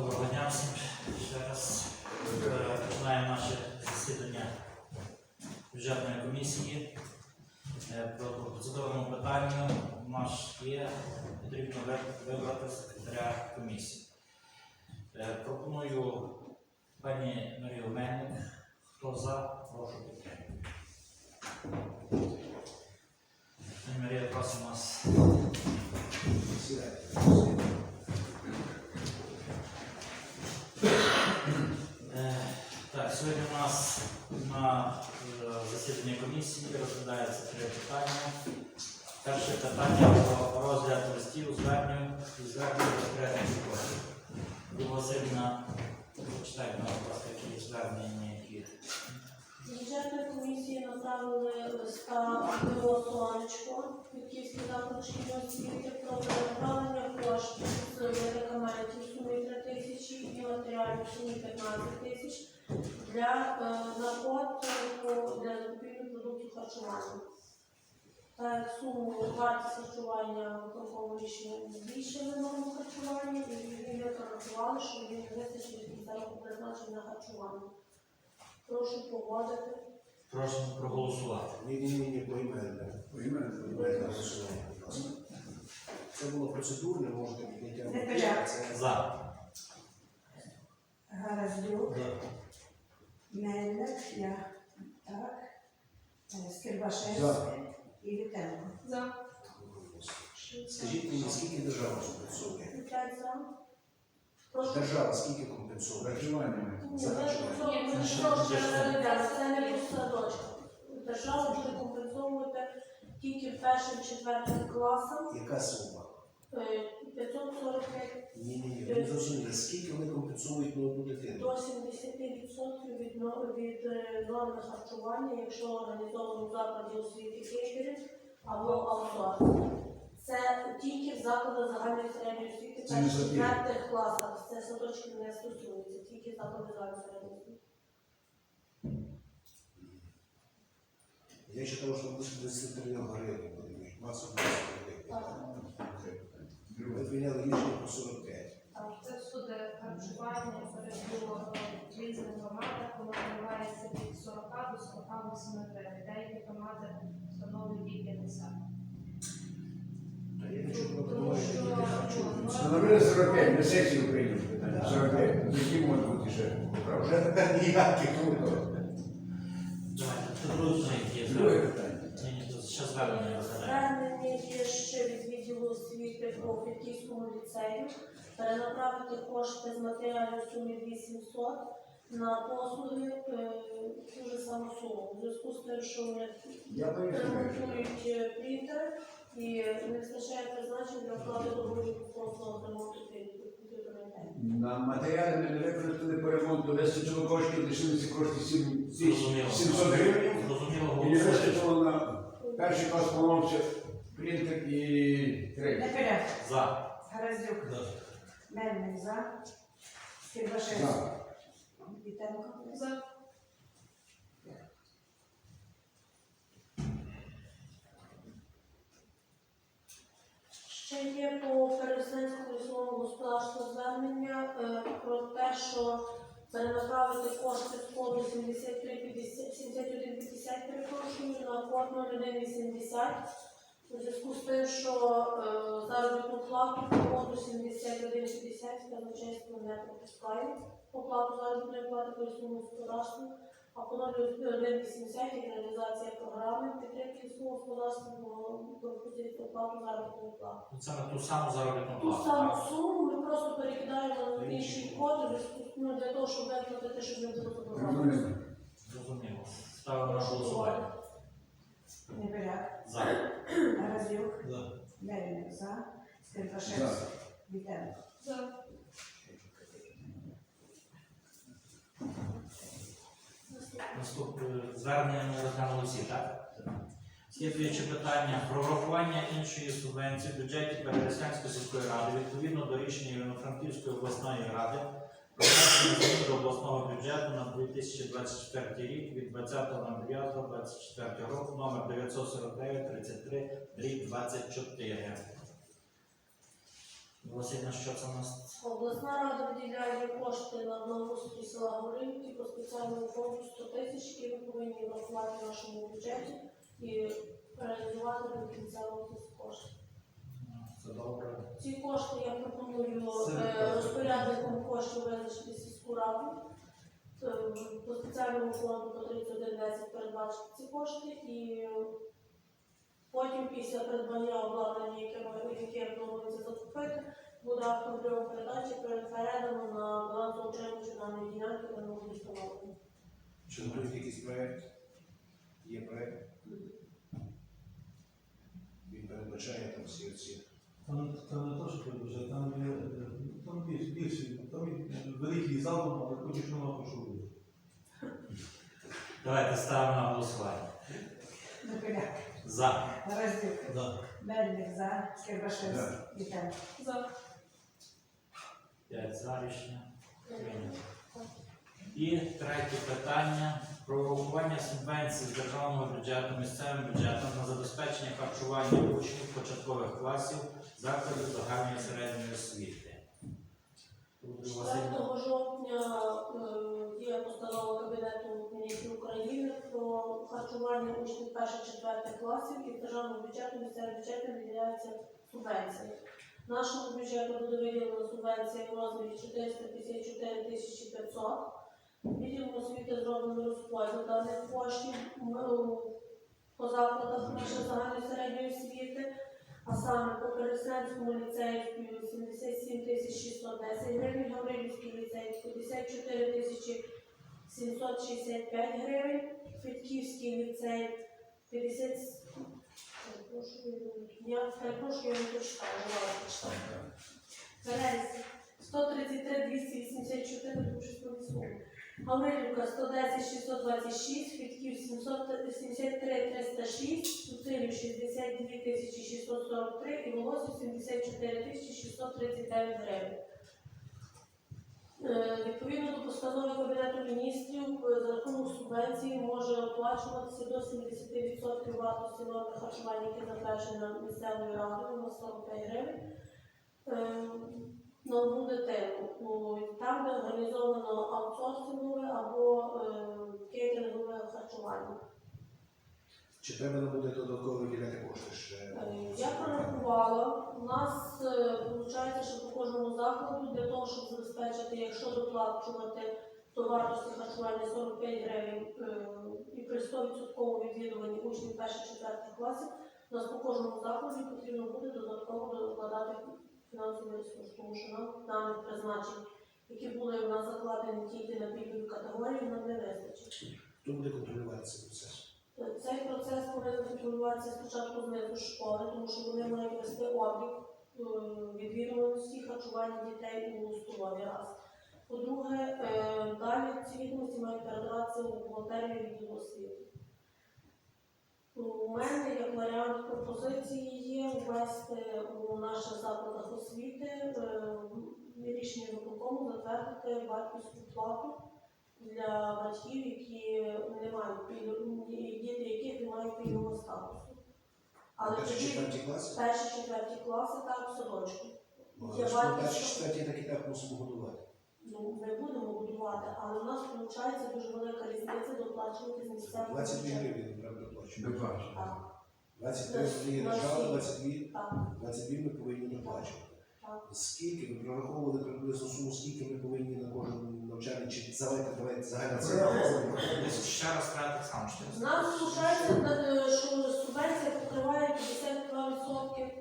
Доброго дня всім ще раз. Е, Починаємо наше засідання бюджетної комісії. Е, По процедурному питанню у нас є потрібно вибрати секретаря комісії. Е, Пропоную пані Марію Мельник. Хто за, прошу підтримати. Пані Марія, просимо вас. Е, Так, сьогодні у нас на засіданні комісії розглядається три питання. Перше питання про розгляд листів звернень і звернень коштів. Люба Васильівна, почитайте, будь ласка, які звернення, які. Бюджетної комісії направили листа АПО «Сонечко» Київський заклад шкільної освіти про перенаправлення коштів з медикаментів сумі 3 тисячі і матеріалів сумі 15 тисяч для е, наркотику для закупівлі продуктів харчування. Так суму вартість харчування виконкового рішення збільшили норму харчування і ми порахували, що він вистачить року призначення на харчування. Прошу погодити. Просимо проголосувати. Ні, ні, ні, ні, поіменне. Поіменне голосування, будь ласка. Це було процедурне, можете підняття. Порядок. Це За. Мельник, я, так, Скирбашевський і Вітенко. За. Скажіть мені, скільки держава компенсує? П'ять за. Прошу. Держава скільки компенсує? Ні, ми харчування. ми Це трошки ж- це не садочок. Держава буде компенсовувати тільки першим четвертим класам Яка сума? Е, 545 Ні, ні, ні, ви не зрозуміли, скільки вони компенсують на одну дитину? до 70% від, но- від е, норми харчування, якщо організовано в закладі освіти кейтеринг або аутсорс. Це тільки в закладах загальної середньої освіти Це не перших четвертих класах. Це садочки не стосується, тільки заклади загальної середньої освіти. Я читав, що буде 10 гривень 20 гривень. Ви прийняли рішення про 45. Це всюди харчування перейшло в різних громадах, воно коливається від 40 до 48 гривень. Деякі громади встановлюють і 50. Та я нічого не тільки харчую. Встановили 45, на сесію прийняли. 45. Які можуть бути ще? Вже тепер ніяких виборів. Давайте, це Друге питання. Ще звернення розглядаємо. Звернення є ще від відділу освіти по Франківському ліцею. Перенаправити кошти з матеріалів в сумі 800 на послуги е, ту же саму суму. У зв'язку з тим, що вони Я поясню. ремонтують е, принтер і не вистачає призначень для оплати договорів послуг ремонту принтерів. На матеріали ми не використали по ремонту, вистачило коштів, лишилися кошти 7 тисяч Зрозуміло. 700 гривень. Зрозуміло, І не вистачило на перший клас помовче принтер і третій. Неперед, За. Гаразюк, Мельник за, Скирбашевський, За. Вітенко. За. Ще є по Переселенському лісовому господарству звернення е, про те, що перенаправити кошти з коду 7350 7150, перепрошую, на код 0180 у зв'язку з тим, що е, заробітну плату по коду 7150 казначейство не пропускає оплату заробітної плати по лісовому господарству, а по 0180 реалізація програми підтримки лісового господарства пропустить оплату заробітної плати. Це на ту саму заробітну плату? Ту саму суму ми просто перекидаємо на інший код ну, для того, щоб виплатити, щоб не було програми. Зрозуміло. Ставимо на голосування. Неперед, За. Гаразюк, За. Мельник за, За. Вітенко. За. Наступне звернення ми розглянули всі, так? Слідуюче питання про врахування іншої субвенції в бюджеті Переяслянської сільської ради відповідно до рішення Івано-Франківської обласної ради про змін до обласного бюджету на 2024 рік від 20.09.24 року номер 949 33 рік 24. Василь, що це у нас? Обласна рада виділяє кошти на благоустрій села Горинки по спеціальному фонду 100 тисяч, які ми повинні врахувати в нашому бюджеті і реалізувати до кінця року ці кошти. Це добре. Ці кошти я пропоную е, розпорядником коштів визначити сільську раду. Е, По спеціальному фонду по 3110 передбачити ці кошти і потім після придбання обладнання, яке ми- яке планується закупити, буде прийому передачі передано на балансоутримувачу даної ділянки, ми будуть встановлені. Чи готують якийсь проєкт? Є проєкт? Він передбачає там всі оці. Там, там не то, що передбачає, там є е, там більш, більше, там є великий задум, але що мало що. Давайте ставимо на голосування. За. Гаразюк, Да. Мельник за, Кривошевський, Вітенко. За. 5 за рішення. Прийнято. І третє питання про врахування субвенцій з державного бюджету місцевим бюджетом на забезпечення харчування учнів початкових класів закладів загальної середньої освіти. Тут у вас є 4 жовтня е, є постанова Кабінету міністрів України про харчування учнів перших-четвертих класів і з державного бюджету місцевим бюджетом виділяється субвенція. Нашому бюджету буде виділена субвенція в розмірі 454 тисячі 500. Відділом освіти зроблено розподіл даних коштів по закладах нашої загальної середньої освіти. А саме по Переселенському ліцею 77 тисяч 610 гривень, Гаврилівський ліцей 54 тисячі 765 гривень, Федьківський ліцей 50... Перепрошую, я я не прочитала, не мала. Перець 133 284, тому що. Гаврилівка 110 626, Федьків 773 306, Суцилів 62 643 і Волосів 74 639 гривень. Е, Відповідно до постанови Кабінету міністрів, е, за рахунок субвенції може оплачуватися до 70% вартості норми харчування, яке затверджена місцевою радою на 45 гривень. Е, дитину. Ну, Там, де організовано аутсорсингове або е, кейтерингове харчування. Чи треба буде додатково виділяти кошти ще? Е, Я прорахувала, у нас виходить, що по кожному закладу для того, щоб забезпечити, якщо доплачувати до вартості харчування 45 гривень е, і при 100% відвідуванні учнів перших четвертих класів, у нас по кожному закладі потрібно буде додатково докладати фінансовий ресурс, тому що нам даних призначень, які були у нас закладені тільки на пільгові категорії, нам не вистачить. Хто буде контролювати цей процес? Цей процес повинен контролюватися спочатку знизу школи, тому що вони мають вести облік е, відвідуваності харчування дітей у столові раз. По-друге, е, далі ці відомості мають передаватися у бухгалтерію відділу освіти. У мене як варіант пропозиції є ввести у наших закладах освіти е, рішення виконкому затвердити батьківську плату для батьків, які не мають діти, яких не мають пільгового статусу. Але Перші четверті класи? перші четверті класи так в садочку. Ну, перші четверті так і так мусимо годувати. Ну, ми будемо будувати, але у нас виходить дуже велика різниця доплачувати з місцевого 22 бюджету. гривні ми треба доплачувати. Доплачено. Так, 23 є На держава, 22, так, 22 ми повинні доплачувати. так. Скільки ви прораховували приблизно суму, скільки ми повинні на кожен навчальний чи давайте, давайте загальна цифра. Ще раз так само. що У нас виходить, що субвенція покриває 52%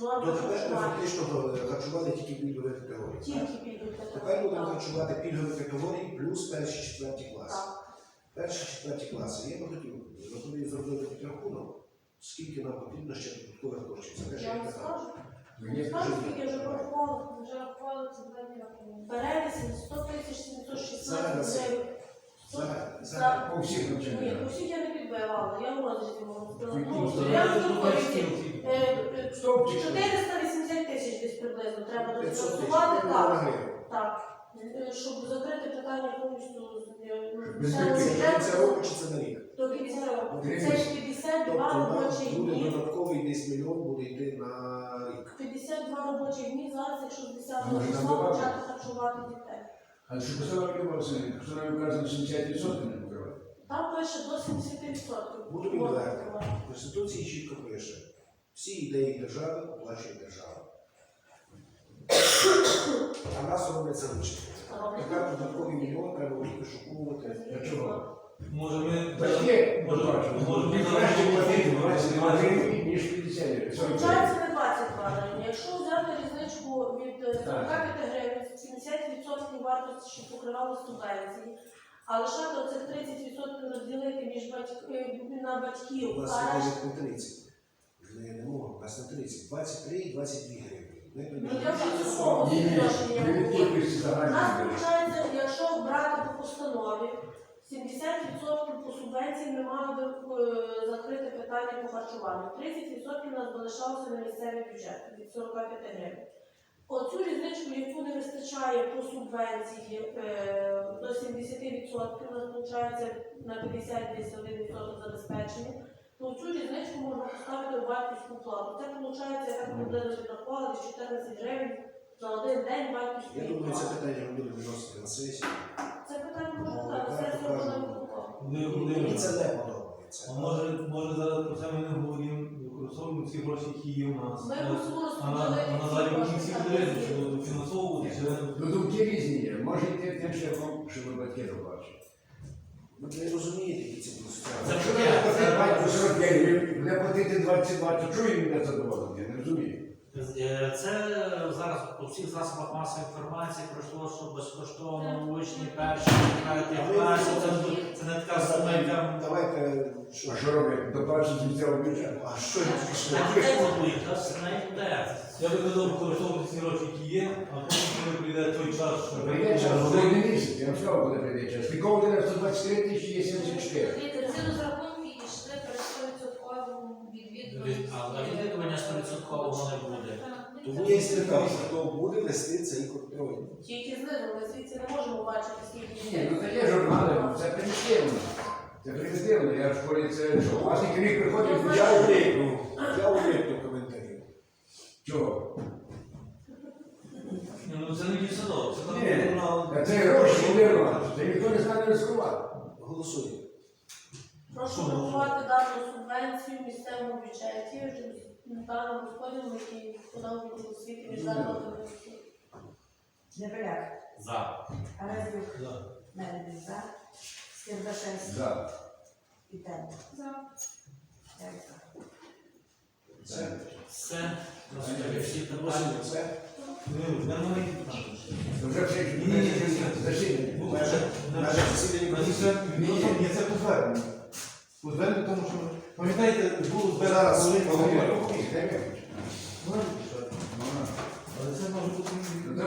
норми То тепер ми фактично е, харчували тільки пільгові категорії. Тільки пільгові Тепер будемо харчувати пільгові категорії плюс перші четверті класи. Так. Перші четверті класи. Я би хотів зробити зробити підрахунок, скільки нам потрібно ще додаткових коштів. Це Я вам скажу. Мені Скажу, скільки вже порахувала. Вже рахували це два дні рахунок. Перевісень 100 тисяч 716 Зараз. гривень. Загально, За- загально. по всіх Ні, навчаннях. усіх я не підбивала, я можу сказати. Ну, Ну, я думаю, е, е, 480 тисяч десь приблизно треба 500 тисяч. дофінансувати, Мільйона гривень. так. Е, Щоб закрити питання повністю ну, Це кінця року чи це на рік? до кінця року. Це ж 52 Тобто нам робочі буде дні. додатковий десь мільйон буде йти на рік. 52 робочі дні зараз, якщо з 10 А числа почати харчувати дітей. А що поставили Василь, що нам вказано 70% не покривати? Там пише до 70%. Буду відверти. В Конституції чітко пише, всі ідеї держави оплачує держава. А нас роблять залишити. Тепер додатковий мільйон треба в вишуковувати. Для чого? Може ми Батьки, може, може ми ми краще платити 22 гривні, ніж 50 гривень. Получається не 22 гривні. Якщо взяти різничку від е, 45 гривень, 70% вартості, що покривало субвенції, а лишати оцих 30% розділити між батьк... е, на батьків, У нас а виходить 30. Ми не можемо, у нас на 30. 23 і 22 гривні. Ми Ну, я вже цього Ні, ні, відношення ми від говорю. кількості У нас виходить, якщо брати по постанові, 70% по субвенції ми мали е, закрити питання по харчуванню. 30% у нас би лишалося на місцевий бюджет від 45 гривень. Оцю різничку, яку не вистачає по субвенції е, до 70%, у нас виходить на 50 десь 1% забезпечення, то цю різничку можна поставити у батьківську плату. Це виходить, як приблизно відрахували, десь 14 гривень за один день Я думаю, це питання ми будемо виносити на сесію. Це питання може Ну, так, сесія буде Мені це не подобається. А може, може зараз про це ми не говоримо, використовуємо ці гроші, які є у нас. Ми Е, А на, а на далі кошти, кінці так, чи є. дофінансовувати, чи Ну, думки різні є. Може йти тим шляхом, батьки. Ви не розумієте, які ці будуть Це справи. Якщо платити батьку 45 гривень, буде платити 22, то чого їм не задоволення? Я не розумію. Е, Це зараз по всіх засобах масової інформації пройшло, що безкоштовно учні перші, А класі. Це, це не така сума, яка Давайте, що? А що роблять? Доплачують з місцевого бюджету. А що я пішли? на дітей готують, та все не йде. Я би казав використовувати ці гроші, які є, а потім, коли прийде той час, що Прийде час, за один місяць, я вам сказав, коли прийде час. Нікого не 123 тисячі є 74. Дивіться, ці відвідуваності. А відвідування 100% не буде. Тому я і спитав, хто буде вести цей контроль. Тільки знизу, ми звідси не можемо бачити, скільки Ні, ну це є журнали, це примітивно. Це примітивно. Я в школі це що? Власник рік приходить, Я уникну, я уникну коментарів. Чого? Ну це не дівсадок, це там Ні, журнал. Це гроші не рвати. Це ніхто не знає ризикувати. Голосуємо. Який подав від освіти міжнародного комісії. Непиляк, За. Гаразюк, Да. Мельник за, Скирдашевський, За. Вітенко. За. П'ять за. Це. Все. Розповіли всі питання. Голосуємо. Це. Ну, в мене маленькі питання. Це вже все Ні, ні, ні, ні. засідання. Ну, Наше наше засідання Значить, комісії. це, ні, ні, це по зверненню. По зверненню, тому що, пам'ятаєте, було Зараз звернення, Mas?